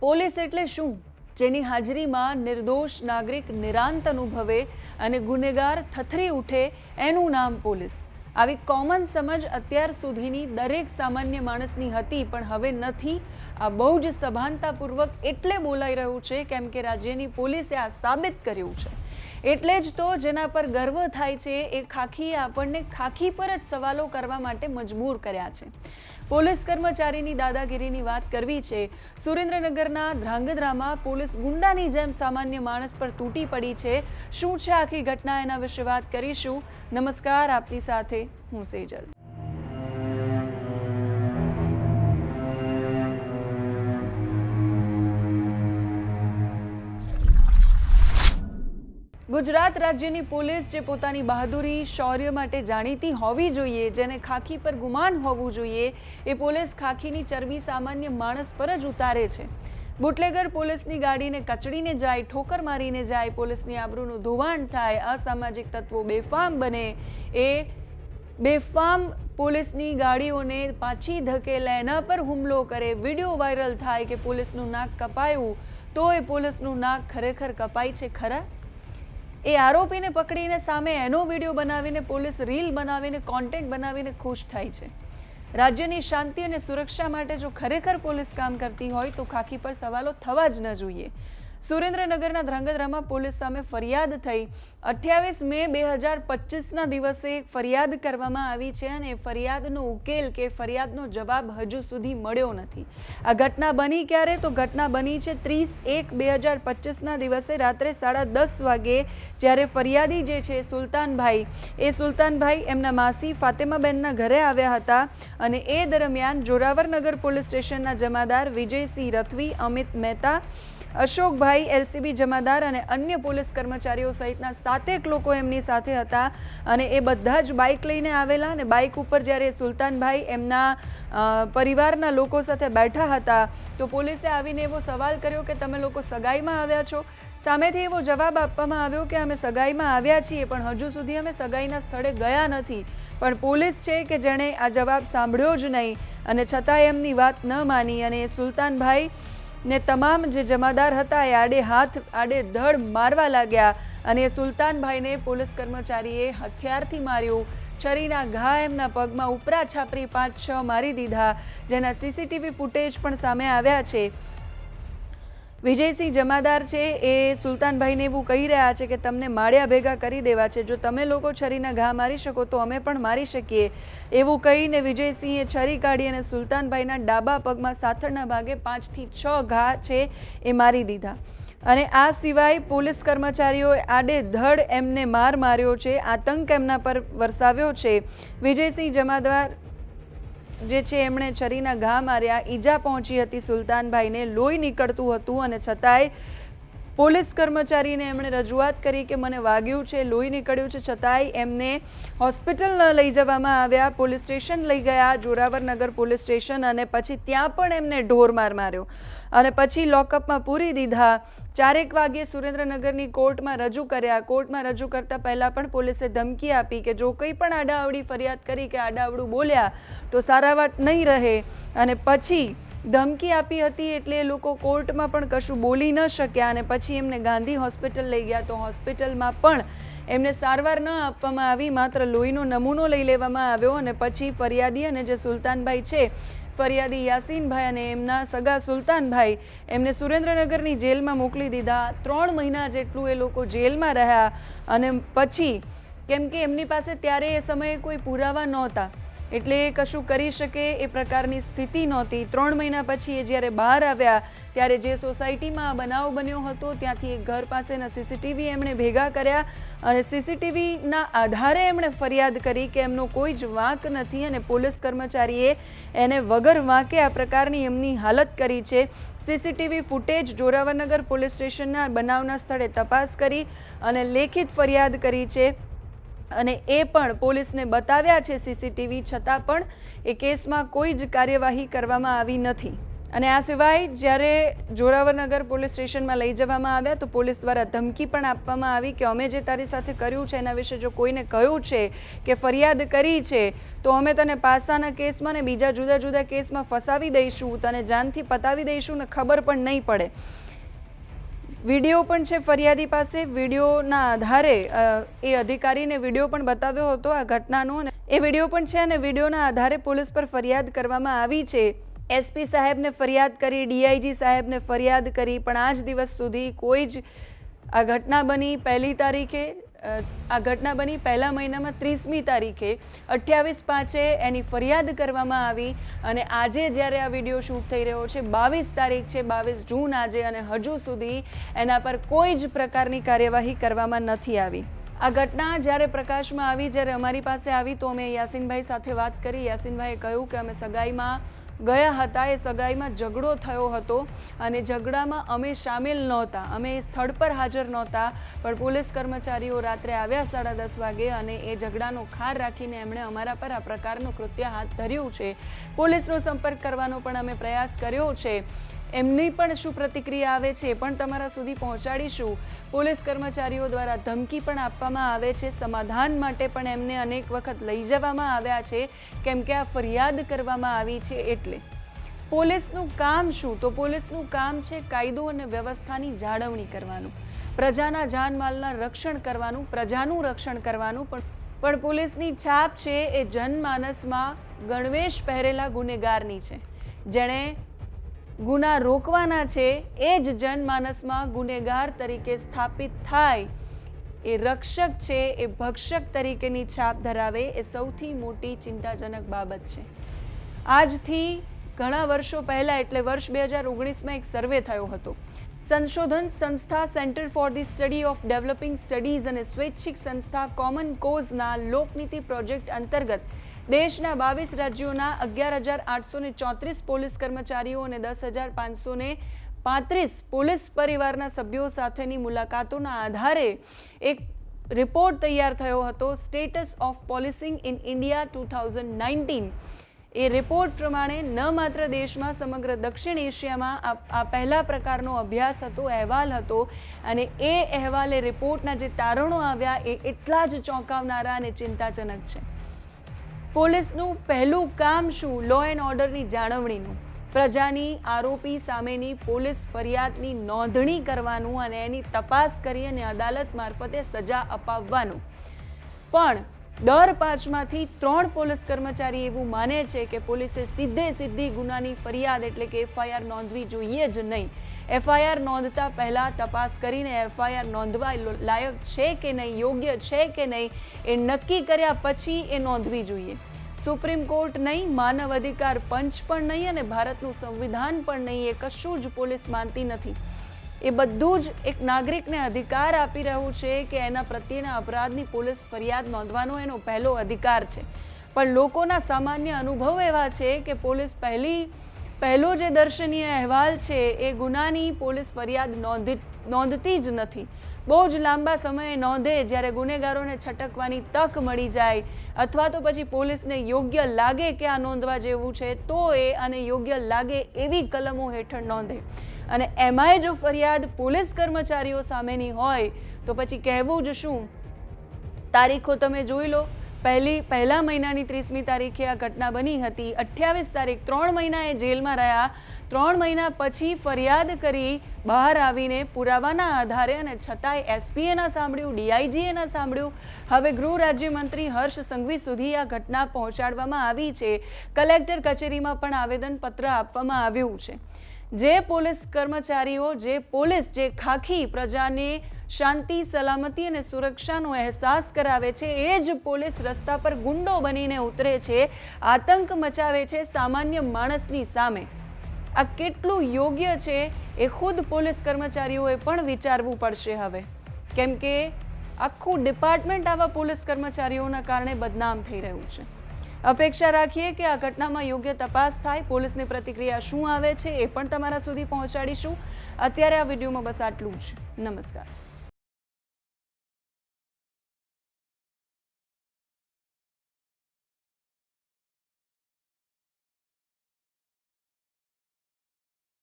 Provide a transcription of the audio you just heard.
Police એટલે શું? જેની હાજરીમાં નિર્દોષ નાગરિક નિરાંત અનુભવે અને ગુનેગાર થથરી ઉઠે એનું નામ પોલીસ. આવી કોમન સમજ અત્યાર સુધીની દરેક સામાન્ય માણસની હતી, પણ હવે નથી. આ બહુ જ સભાનતાપૂર્વક એટલે બોલાઈ રહ્યું છે, કેમ કે રાજ્યની પોલીસે આ સાબિત કર્યું છે. એટલે જ તો જેના પર ગર્વ થાય છે, એ ખાખીએ આપણને ખાખી પર જ સવાલો કરવા માટે મજબૂર કર્યા છે. પોલીસ કર્મચારીની દાદાગીરીની વાત કરવી છે, સુરેન્દ્રનગરના ધ્રાંગધ્રામાં પોલીસ ગુંડાની જેમ સામાન્ય માણસ પર તૂટી પડી છે. શું છે આખી ઘટના એના વિશે વાત કરીશું? નમસ્કાર, આપની સાથે હું સેજલ. ગુજરાત રાજ્યની પોલીસ જે પોતાની બહાદુરી, શૌર્ય માટે જાણીતી હોવી જોઈએ, જેને ખાખી પર ગુમાન હોવું જોઈએ, એ પોલીસ ખાખીની ચરબી સામાન્ય માણસ પર જ ઉતારે છે. બુટલેગર પોલીસની ગાડીને કચડીને જાય, ઠોકર મારીને જાય, પોલીસની આબરૂનું ધોવાણ થાય, અસામાજિક તત્વો બેફામ બને, એ બેફામ પોલીસની ગાડીઓને પાછી ધકેલે એના પર હુમલો કરે, વીડિયો વાયરલ થાય કે પોલીસનું નાક કપાયું, તો એ પોલીસનું નાક ખરેખર કપાય છે ખરા? એ આરોપીને પકડીને સામે એનો વીડિયો બનાવીને પોલીસ રીલ બનાવીને કોન્ટેન્ટ બનાવીને ખુશ થાય છે. રાજ્યની શાંતિ અને સુરક્ષા માટે જો ખરેખર પોલીસ કામ કરતી હોય તો ખાખી પર સવાલો થવા જ ન જોઈએ. સુરેન્દ્રનગરના ધ્રાંગધ્રામાં પોલીસ સામે ફરિયાદ થઈ. અઠ્યાવીસ મે બે હજાર પચીસના દિવસે ફરિયાદ કરવામાં આવી છે અને ફરિયાદનો ઉકેલ કે ફરિયાદનો જવાબ હજુ સુધી મળ્યો નથી. આ ઘટના બની ક્યારે? તો ઘટના બની છે ત્રીસ એક બે હજાર પચીસના દિવસે રાત્રે સાડા દસ વાગે, જ્યારે ફરિયાદી જે છે સુલતાનભાઈ, એ સુલતાનભાઈ એમના માસી ફાતેમાબેનના ઘરે આવ્યા હતા અને એ દરમિયાન જોરાવરનગર પોલીસ સ્ટેશનના જમાદાર વિજયસિંહ રથવી, અમિત મહેતા અશોકભાઈ, એલસીબી જમાદાર અને અન્ય પોલીસ કર્મચારીઓ સહિતના સાતેક લોકો એમની સાથે હતા અને એ બધા જ બાઇક લઈને આવેલા અને બાઇક ઉપર જ્યારે સુલતાનભાઈ એમના પરિવારના લોકો સાથે બેઠા હતા, તો પોલીસે આવીને એવો સવાલ કર્યો કે તમે લોકો સગાઈમાં આવ્યા છો? સામેથી એવો જવાબ આપવામાં આવ્યો કે અમે સગાઈમાં આવ્યા છીએ, પણ હજુ સુધી અમે સગાઈના સ્થળે ગયા નથી. પણ પોલીસ છે કે જેણે આ જવાબ સાંભળ્યો જ નહીં અને છતાં એમની વાત ન માની અને એ સુલતાનભાઈ ને તમામ જે જમાદાર હતા એ આડે હાથ, આડે ધડ મારવા લાગ્યા અને સુલતાનભાઈને પોલીસ કર્મચારીએ હથિયારથી માર્યું. છરીના ઘા એમના પગમાં ઉપરા છાપરી પાંચ છ મારી દીધા, જેના સીસીટીવી ફૂટેજ પણ સામે આવ્યા છે. વિજયસિંહ જમાદાર છે એ સુલતાનભાઈને એવું કહી રહ્યા છે કે તમને માળિયા ભેગા કરી દેવા છે. જો તમે લોકો છરીના ઘા મારી શકો તો અમે પણ મારી શકીએ. એવું કહીને વિજયસિંહે છરી કાઢી અને સુલતાનભાઈના ડાબા પગમાં સાથળના ભાગે પાંચથી છ ઘા છે એ મારી દીધા. અને આ સિવાય પોલીસ કર્મચારીઓએ આડે ધડ એમને માર માર્યો છે, આતંક એમના પર વરસાવ્યો છે. વિજયસિંહ જમાદાર જે છે, એમણે છરીના ઘા માર્યા, ઈજા પહોંચી હતી સુલતાનભાઈને, લોહી નીકળતું હતું અને છતાંય પોલીસ કર્મચારીને એમણે રજૂઆત કરી કે મને વાગ્યું છે, લોહી નીકળ્યું છે, છતાંય એમને હોસ્પિટલ ન લઈ જવામાં આવ્યા. પોલીસ સ્ટેશન લઈ ગયા જોરાવરનગર પોલીસ સ્ટેશન અને પછી ત્યાં પણ એમને ઢોરમાર માર્યો. અને પછી લોકઅપમાં પૂરી દીધા. ચારેક વાગ્યે સુરેન્દ્રનગરની કોર્ટમાં રજૂ કર્યા. કોર્ટમાં રજૂ કરતાં પહેલાં પણ પોલીસે ધમકી આપી કે જો કંઈ પણ આડાઅવડી ફરિયાદ કરી કે આડાઅવડું બોલ્યા, તો સારા વાત નહીં રહે. અને પછી ધમકી આપી હતી એટલે એ લોકો કોર્ટમાં પણ કશું બોલી ન શક્યા અને પછી એમને ગાંધી હોસ્પિટલ લઈ ગયા. તો હોસ્પિટલમાં પણ એમને સારવાર ન આપવામાં આવી, માત્ર લોહીનો નમૂનો લઈ લેવામાં આવ્યો અને પછી ફરિયાદી અને જે સુલતાનભાઈ છે, ફરિયાદી યાસીનભાઈ અને એમના સગા સુલતાનભાઈ એમને સુરેન્દ્રનગરની જેલમાં મોકલી દીધા. ત્રણ મહિના જેટલું એ લોકો જેલમાં રહ્યા અને પછી કેમ કે એમની પાસે ત્યારે એ સમયે કોઈ પુરાવા નહોતા. એટલે કશું કરી શકે એ પ્રકારની સ્થિતિ નહોતી. ત્રણ મહિના પછી એ જ્યારે બહાર આવ્યા, ત્યારે જે સોસાયટીમાં બનાવ બન્યો હતો, ત્યાંથી એક ઘર પાસેના સીસીટીવી એમણે ભેગા કર્યા અને સીસીટીવીના આધારે એમણે ફરિયાદ કરી કે એમનો કોઈ જ વાંક નથી અને પોલીસ કર્મચારીએ એને વગર વાંકે આ પ્રકારની એમની હાલત કરી છે. સીસીટીવી ફૂટેજ જોરાવરનગર પોલીસ સ્ટેશનના બનાવના સ્થળે તપાસ કરી અને લેખિત ફરિયાદ કરી છે. અને એ પણ પોલીસને બતાવ્યા છે સીસીટીવી, છતાં પણ એ કેસમાં કોઈ જ કાર્યવાહી કરવામાં આવી નથી. અને આ સિવાય જ્યારે જોરાવરનગર પોલીસ સ્ટેશનમાં લઈ જવામાં આવ્યા, તો પોલીસ દ્વારા ધમકી પણ આપવામાં આવી કે અમે જે તારી સાથે કર્યું છે એના વિશે જો કોઈને કહ્યું છે કે ફરિયાદ કરી છે, તો અમે તને પાસાના કેસમાં ને બીજા જુદા જુદા કેસમાં ફસાવી દઈશું, તને જાનથી પતાવી દઈશું ને ખબર પણ નહીં પડે. વીડિયો પણ છે ફરિયાદી પાસે. વિડીયોના આધારે એ અધિકારીને વીડિયો પણ બતાવ્યો હતો આ ઘટનાનો અને એ વીડિયો પણ છે અને વિડીયોના આધારે પોલીસ પર ફરિયાદ કરવામાં આવી છે. એસપી સાહેબને ફરિયાદ કરી, ડીઆઈજી સાહેબને ફરિયાદ કરી, પણ આજ દિવસ સુધી કોઈ જ આ ઘટના બની પહેલી તારીખે આ ઘટના બની પહેલા મહિનામાં ત્રીસમી તારીખે. અઠ્યાવીસ પાંચે એની ફરિયાદ કરવામાં આવી અને આજે જ્યારે આ વીડિયો શૂટ થઈ રહ્યો છે, બાવીસ તારીખ છે, બાવીસ જૂન આજે અને હજુ સુધી એના પર કોઈ જ પ્રકારની કાર્યવાહી કરવામાં નથી આવી. આ ઘટના જ્યારે પ્રકાશમાં આવી, જ્યારે અમારી પાસે આવી, તો અમે યાસીનભાઈ સાથે વાત કરી. યાસીનભાઈએ કહ્યું કે અમે સગાઈમાં ગયા હતા. એ સગાઈમાં ઝઘડો થયો હતો અને ઝઘડામાં અમે સામેલ નહોતા. અમે એ સ્થળ પર હાજર નહોતા, પણ પોલીસ કર્મચારીઓ રાત્રે આવ્યા સાડા દસ વાગે અને એ ઝઘડાનો ખાર રાખીને એમણે અમારા પર આ પ્રકારનું કૃત્ય હાથ ધર્યું છે. પોલીસનો સંપર્ક કરવાનો પણ અમે પ્રયાસ કર્યો છે. એમની પણ શું પ્રતિક્રિયા આવે છે એ પણ તમારા સુધી પહોંચાડીશું. પોલીસ કર્મચારીઓ દ્વારા ધમકી પણ આપવામાં આવે છે. સમાધાન માટે પણ એમને અનેક વખત લઈ જવામાં આવ્યા છે. કેમ કે આ ફરિયાદ કરવામાં આવી છે એટલે. પોલીસનું કામ શું? તો પોલીસનું કામ છે કાયદો અને વ્યવસ્થાની જાળવણી કરવાનું. પ્રજાના જાનમાલના રક્ષણ કરવાનું, પ્રજાનું રક્ષણ કરવાનું. પણ પણ પોલીસની છાપ છે એ જનમાનસમાં ગણવેશ પહેરેલા ગુનેગારની છે. જેણે ગુના રોકવાના છે, એ જ જનમાનસમાં ગુનેગાર તરીકે સ્થાપિત થાય. એ રક્ષક છે, એ ભક્ષક તરીકેની છાપ ધરાવે, એ સૌથી મોટી ચિંતાજનક બાબત છે. આજથી ઘણા વર્ષો પહેલાં, એટલે વર્ષ બે હજાર ઓગણીસમાં એક સર્વે થયો હતો. સંશોધન સંસ્થા centre for the study of developing studies અને સ્વૈચ્છિક સંસ્થા કોમન કોઝના લોકનીતિ પ્રોજેક્ટ અંતર્ગત દેશના બાવીસ રાજ્યોના અગિયાર હજાર આઠસો ને ચોત્રીસ પોલીસ કર્મચારીઓ અને દસ હજાર પાંચસો ને પાંત્રીસ પોલીસ પરિવારના સભ્યો સાથેની મુલાકાતોના આધારે એક રિપોર્ટ તૈયાર થયો હતો. Status of policing in India two thousand nineteen. A report પ્રમાણે ન માત્ર દેશમાં, સમગ્ર દક્ષિણ એશિયામાં આ આ પહેલા પ્રકારનો અભ્યાસ હતો, અહેવાલ હતો અને એ અહેવાલે રિપોર્ટના જે તારણો આવ્યા એ એટલા જ ચોંકાવનારા અને ચિંતાજનક છે. પોલીસનું પહેલું કામ શું? લો એન્ડ ઓર્ડરની જાળવણીનું. પ્રજાની આરોપી સામેની પોલીસ ફરિયાદની નોંધણી કરવાનું અને એની તપાસ કરી અને અદાલત મારફતે સજા અપાવવાનું. પણ દર પાંચમાંથી ત્રણ પોલીસ કર્મચારી એવું માને છે કે પોલીસે સીધે સીધી ગુનાની ફરિયાદ એટલે કે એફઆઈઆર નોંધવી જોઈએ જ નહીં. એફઆઈઆર નોંધતા પહેલાં તપાસ કરીને એફઆઈઆર નોંધવા લાયક છે કે નહીં, યોગ્ય છે કે નહીં, એ નક્કી કર્યા પછી એ નોંધવી જોઈએ. સુપ્રીમ કોર્ટ નહીં, માનવ અધિકાર પંચ પણ નહીં અને ભારતનું સંવિધાન પણ નહીં, એ કશું જ પોલીસ માનતી નથી. એ બધું જ એક નાગરિકને અધિકાર આપી રહ્યું છે કે એના પ્રત્યેના અપરાધની પોલીસ ફરિયાદ નોંધવાનો એનો પહેલો અધિકાર છે. પણ લોકોના સામાન્ય અનુભવ એવા છે કે પોલીસ પહેલી, પહેલો જે દર્શનીય અહેવાલ છે એ ગુનાની પોલીસ ફરિયાદ નોંધી, નોંધતી જ નથી. બહુ જ લાંબા સમયે નોંધે જ્યારે ગુનેગારોને છટકવાની તક મળી જાય અથવા તો પછી પોલીસને યોગ્ય લાગે કે આ નોંધવા જેવું છે તો એ અને યોગ્ય લાગે એવી કલમો હેઠળ નોંધે. અને એમાંય જો ફરિયાદ પોલીસ કર્મચારીઓ સામેની હોય, તો પછી કહેવું જ શું? તારીખો તમે જોઈ લો. પહેલી, પહેલા મહિનાની ત્રીસમી તારીખે આ ઘટના બની હતી. અઠ્યાવીસ તારીખ, ત્રણ મહિના એ જેલમાં રહ્યા. ત્રણ મહિના પછી ફરિયાદ કરી બહાર આવીને પુરાવાના આધારે અને છતાંય એસપીએ ના સાંભળ્યું, ડીઆઈજીએ ના સાંભળ્યું. હવે ગૃહ રાજ્યમંત્રી હર્ષ સંઘવી સુધી આ ઘટના પહોંચાડવામાં આવી છે. કલેક્ટર કચેરીમાં પણ આવેદનપત્ર આપવામાં આવ્યું છે. જે પોલીસ કર્મચારીઓ, જે પોલીસ, જે ખાખી પ્રજાને શાંતિ, સલામતી અને સુરક્ષાનો અહેસાસ કરાવે છે, એ જ પોલીસ રસ્તા પર ગુંડો બનીને ઉતરે છે, આતંક મચાવે છે સામાન્ય માણસની સામે. આ કેટલું યોગ્ય છે એ ખુદ પોલીસ કર્મચારીઓએ પણ વિચારવું પડશે હવે. કેમ કે આખું ડિપાર્ટમેન્ટ આવા પોલીસ કર્મચારીઓના કારણે બદનામ થઈ રહ્યું છે. અપેક્ષા રાખીએ કે આ ઘટનામાં યોગ્ય તપાસ થાય. પોલીસની પ્રતિક્રિયા શું આવે છે એ પણ તમારા સુધી પહોંચાડીશું. અત્યારે આ વિડીયોમાં બસ આટલું જ. નમસ્કાર.